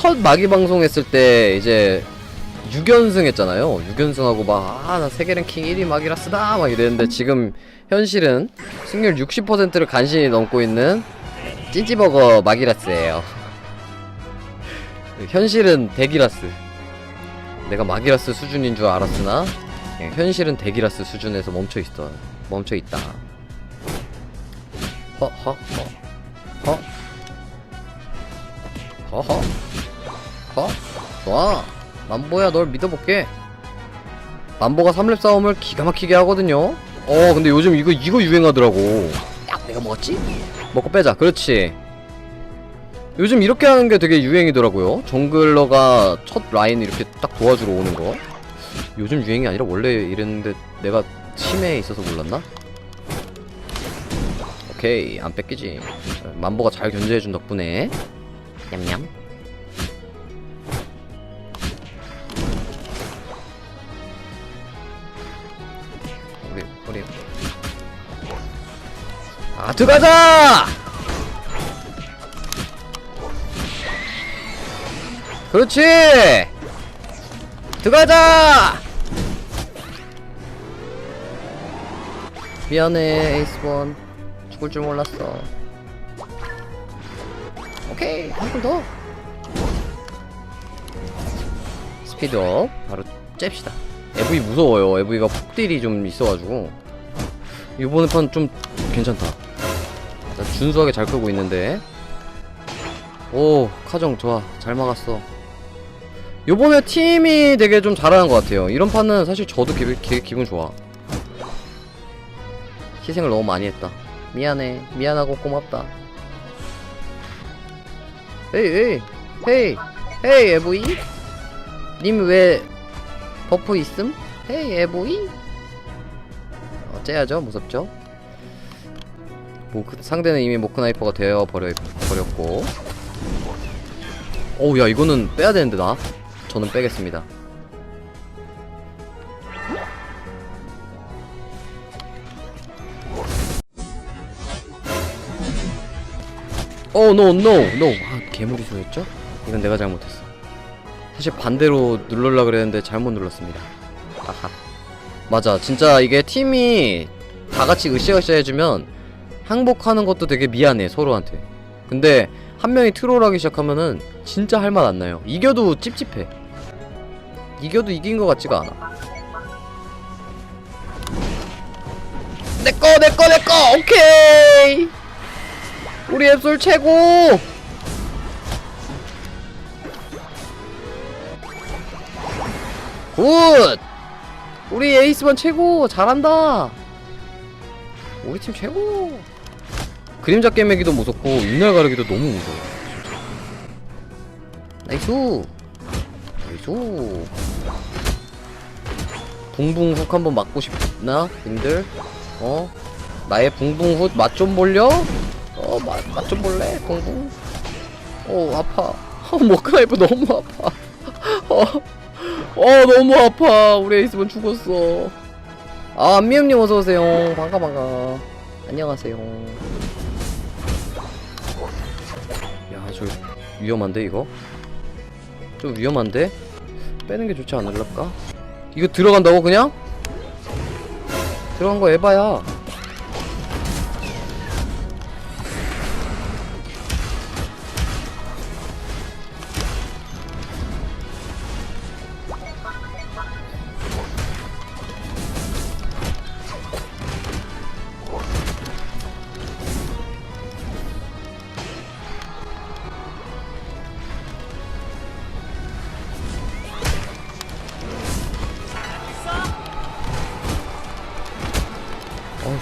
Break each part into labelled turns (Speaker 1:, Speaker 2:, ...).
Speaker 1: 첫 마기 방송 했을 때 이제 6연승 했잖아요. 6연승하고 막, 아, 나 세계 랭킹 1위 마기라스다! 막 이랬는데 지금 현실은 승률 60%를 간신히 넘고 있는 찐찌버거 마기라스예요. 현실은 대기라스. 내가 마기라스 수준인 줄 알았으나, 예, 현실은 대기라스 수준에서 멈춰 있어. 멈춰 있다. 허, 허, 허. 허. 허허. 허. 좋아. 만보야 널 믿어볼게. 만보가 3렙 싸움을 기가 막히게 하거든요. 어 근데 요즘 이거 이거 유행하더라고. 야 내가 먹었지? 먹고 빼자. 그렇지. 요즘 이렇게 하는 게 되게 유행이더라고요. 정글러가 첫 라인 이렇게 딱 도와주러 오는 거. 요즘 유행이 아니라 원래 이랬는데 내가 치매에 있어서 몰랐나? 오케이 안 뺏기지. 만보가 잘 견제해준 덕분에 냠냠. 우리. 아 들어가자! 그렇지! 들어가자! 미안해 에이스원. 죽을 줄 몰랐어. 오케이 한 골 더. 스피드업. 바로 잽시다 에브이 무서워요. 에브이가 폭딜이 좀 있어가지고. 이번에 판좀 괜찮다. 나 준수하게 잘 끄고 있는데. 오 카정 좋아. 잘 막았어. 요번에 팀이 되게 좀 잘하는 것 같아요. 이런 판은 사실 저도 기, 기, 기분 좋아. 희생을 너무 많이 했다. 미안해. 미안하고 고맙다. 헤이 헤이. 헤이. 헤이 에보이. 님 왜 버프 있음? 헤이 에보이 어째야죠 무섭죠 모크, 상대는 이미 모크나이퍼가 되어 버려, 버렸고 어우 야 이거는 빼야 되는데 나 저는 빼겠습니다 어, 노, 노, 노. 아, 괴물이 소였죠? 이건 내가 잘못했어. 사실 반대로 누르려 그랬는데 잘못 눌렀습니다. 아하. 맞아. 진짜 이게 팀이 다 같이 으쌰으쌰 해주면 항복하는 것도 되게 미안해, 서로한테. 근데 한 명이 트롤하기 시작하면은 진짜 할맛안 나요. 이겨도 찝찝해. 이겨도 이긴 것 같지가 않아. 내꺼, 내꺼, 내꺼! 오케이! 우리 앱솔 최고! 굿! 우리 에이스번 최고! 잘한다! 우리 팀 최고! 그림자 깨매기도 무섭고 윗날 가르기도 너무 무서워 나이스! 나이스! 붕붕 훅 한번 맞고 싶나? 님들? 어? 나의 붕붕 훅 맛 좀 볼려? 어, 맛, 맛 좀 볼래? 붕붕? 어, 아파. 어, 머크나이프 너무 아파. 어, 어, 너무 아파. 우리 에이스번 죽었어. 아, 안미음님 어서오세요. 반가, 반가. 안녕하세요. 야, 저 위험한데, 이거? 좀 위험한데? 빼는 게 좋지 않을까? 이거 들어간다고, 그냥? 들어간 거 에바야.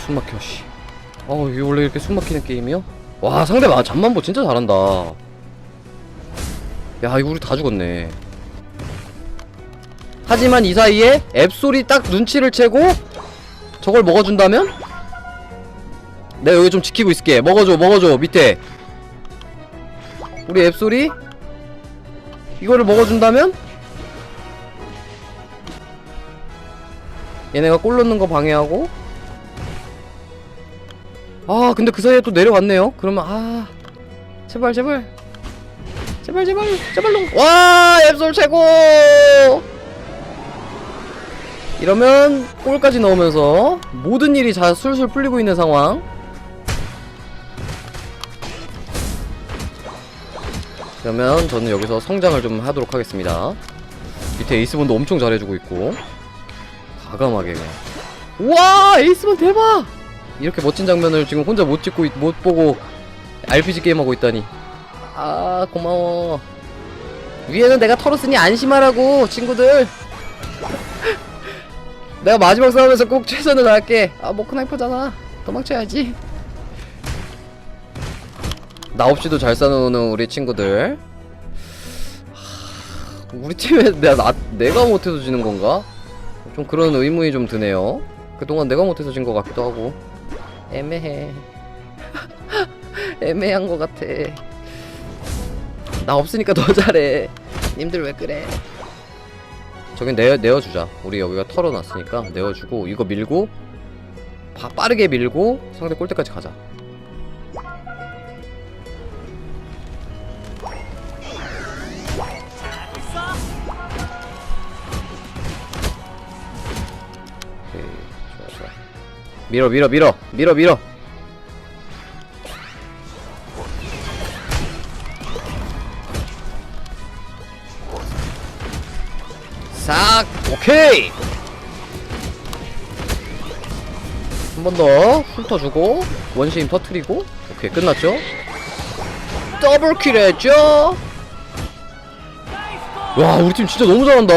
Speaker 1: 숨 막혀, 씨. 어, 이게 원래 이렇게 숨 막히는 게임이요? 와, 상대 마, 잠만보 진짜 잘한다. 야, 이거 우리 다 죽었네. 하지만 이 사이에 앱솔이 딱 눈치를 채고 저걸 먹어준다면? 내가 여기 좀 지키고 있을게. 먹어줘, 먹어줘, 밑에. 우리 앱솔이 이거를 먹어준다면? 얘네가 골 넣는 거 방해하고 아 근데 그 사이에 또 내려왔네요. 그러면 아 제발 제발. 제발 제발 제발로 와 앱솔 최고! 이러면 골까지 넣으면서 모든 일이 다 술술 풀리고 있는 상황. 그러면 저는 여기서 성장을 좀 하도록 하겠습니다. 밑에 에이스본도 엄청 잘해주고 있고. 과감하게. 그냥 우와 에이스본 대박 이렇게 멋진 장면을 지금 혼자 못 찍고 있- 못 보고 RPG 게임하고 있다니. 아 고마워. 위에는 내가 털었으니 안심하라고 친구들. 내가 마지막 싸움에서 꼭 최선을 다할게. 아 모크나이퍼잖아. 도망쳐야지. 나 없이도 잘 싸우는 우리 친구들. 하, 우리 팀에 내가, 나, 내가 못해서 지는 건가? 좀 그런 의문이 좀 드네요. 그동안 내가 못해서 진 것 같기도 하고 애매해. 애매한 것 같아. 나 없으니까 더 잘해. 님들 왜 그래? 저긴 내, 내어주자. 우리 여기가 털어놨으니까 내어주고 이거 밀고 바, 빠르게 밀고 상대 골대까지 가자. 오케이 밀어 밀어 밀어 밀어 밀어. 싹 오케이. 한 번 더 훑어주고 원시임 터트리고. 오케이 끝났죠? 더블킬 했죠? 와 우리 팀 진짜 너무 잘한다.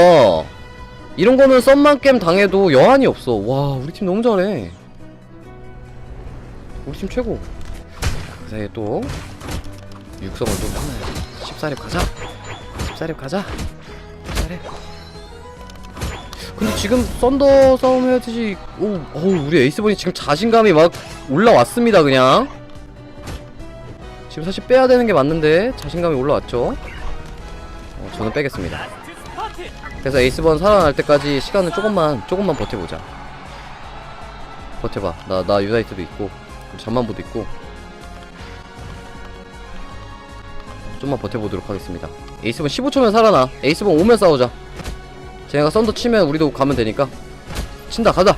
Speaker 1: 이런 거는 썸만 게임 당해도 여한이 없어. 와 우리 팀 너무 잘해 우리 팀 최고. 그 사이에 또 육성을 좀 하나야지 14렙 가자. 14렙 가자. 14렙. 근데 지금 썬더 싸움 해야 되지. 오, 어우 우리 에이스본이 지금 자신감이 막 올라왔습니다 그냥. 지금 사실 빼야 되는 게 맞는데 자신감이 올라왔죠? 어, 저는 빼겠습니다. 그래서 에이스본 살아날 때까지 시간을 조금만 조금만 버텨보자. 버텨봐. 나 나 유나이트도 있고 잠만보도 있고. 좀만 버텨보도록 하겠습니다. 에이스본 15초면 살아나. 에이스본 오면 싸우자. 쟤네가 썬더 치면 우리도 가면 되니까. 친다 가자.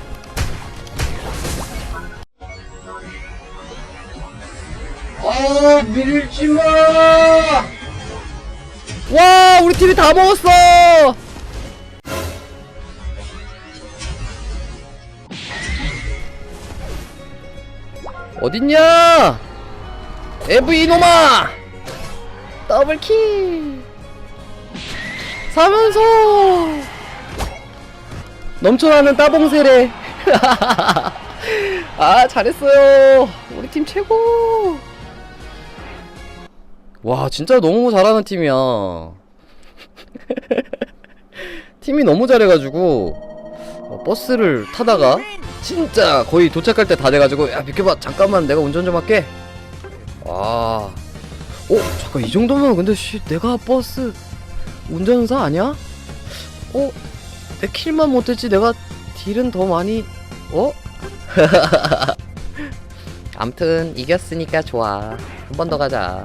Speaker 1: 아 밀지마! 와 우리 팀이 다 먹었어 어딨냐? 에브 이노마 더블킬 사면서! 넘쳐나는 따봉세례. 아 잘했어요. 우리 팀 최고! 와 진짜 너무 잘하는 팀이야. 팀이 너무 잘해가지고 어, 버스를 타다가 진짜 거의 도착할 때 다 돼가지고 야 비켜봐 잠깐만 내가 운전 좀 할게 와 어? 잠깐 이 정도면 근데 씨 내가 버스 운전사 아니야? 어? 내 킬만 못했지 내가 딜은 더 많이 어? 암튼 이겼으니까 좋아 한 번 더 가자